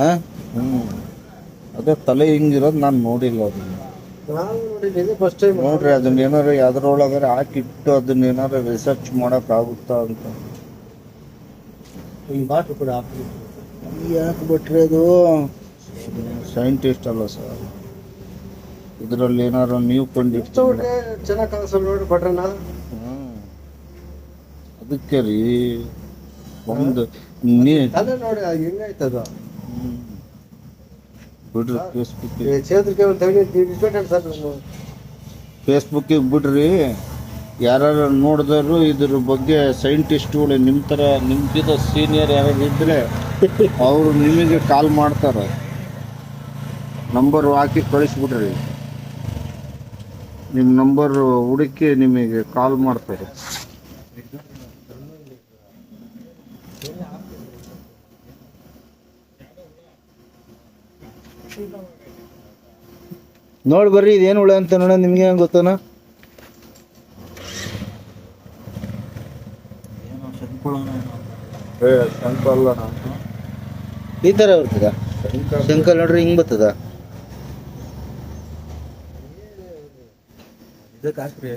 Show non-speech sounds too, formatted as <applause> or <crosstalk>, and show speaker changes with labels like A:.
A: ಹಾಂ?
B: ಹ್ಞೂ ಅದೇ ತಲೆ ಹಿಂಗಿರೋದು ನಾನು ನೋಡಿಲ್ಲ ಅದನ್ನ.
C: ಫಸ್ಟ್ ಟೈಮ್
B: ನೋಡ್ರಿ ಅದನ್ನ ಏನಾರು ಯಾವ್ದ್ರೊಳಗಾರ ಹಾಕಿಟ್ಟು ಅದನ್ನ ಏನಾರು ರಿಸರ್ಚ್ ಮಾಡಕ್ ಆಗುತ್ತಾ ಅಂತ. ಯಾಕೆ ಬಿಟ್ರೆ ಅದು? ಸೈಂಟಿಸ್ಟ್ ಅಲ್ಲ ಸರ್ ಇದ್ರಲ್ಲಿ ಏನಾರು ನೀವು ಕಂಡಿಟ್ಟು
C: ಚೆನ್ನಾಗಿ ಕಾಣಿಸಲ್ ನೋಡಿ ಭಟ್ರನ.
B: ಅದಕ್ಕೆ ರೀ. ಒಂದು ನೀ
C: ನೋಡಿ ಅದು ಹೆಂಗಾಯ್ತದ.
B: ಬಿಡ್ರಿ
C: ಒಂದು
B: ಫೇಸ್ಬುಕ್ಕಿಗೆ ಬಿಡ್ರಿ. ಯಾರು ನೋಡಿದ್ರು ಇದ್ರ ಬಗ್ಗೆ ಸೈಂಟಿಸ್ಟ್ಗಳು ನಿಮ್ಮ ಥರ ನಿಮ್ಗಿದ ಸೀನಿಯರ್ ಯಾರು ಇದ್ರೆ <laughs> ಅವರು ನಿಮಗೆ ಕಾಲ್ ಮಾಡ್ತಾರೆ. ನಂಬರ್ ಹಾಕಿ ಕಳಿಸ್ಬಿಡ್ರಿ. ನಿಮ್ಮ ನಂಬರ್ ಹುಡುಕಿ ನಿಮಗೆ ಕಾಲ್ ಮಾಡ್ತಾರೆ.
A: ನೋಡಿ ಬರ್ರಿ ಇದೇನು ಹುಳ ಅಂತ ನೋಡ ನಿಮ್ಗೆ ಹೆಂಗೆ ಗೊತ್ತನ? ಈ ಥರ ಬರ್ತದ? ಶಂಕಲ್ ನೋಡ್ರಿ ಹಿಂಗೆ ಬರ್ತದ?
C: ಇದಕ್ಕೆ ಹಾಕ್ರಿ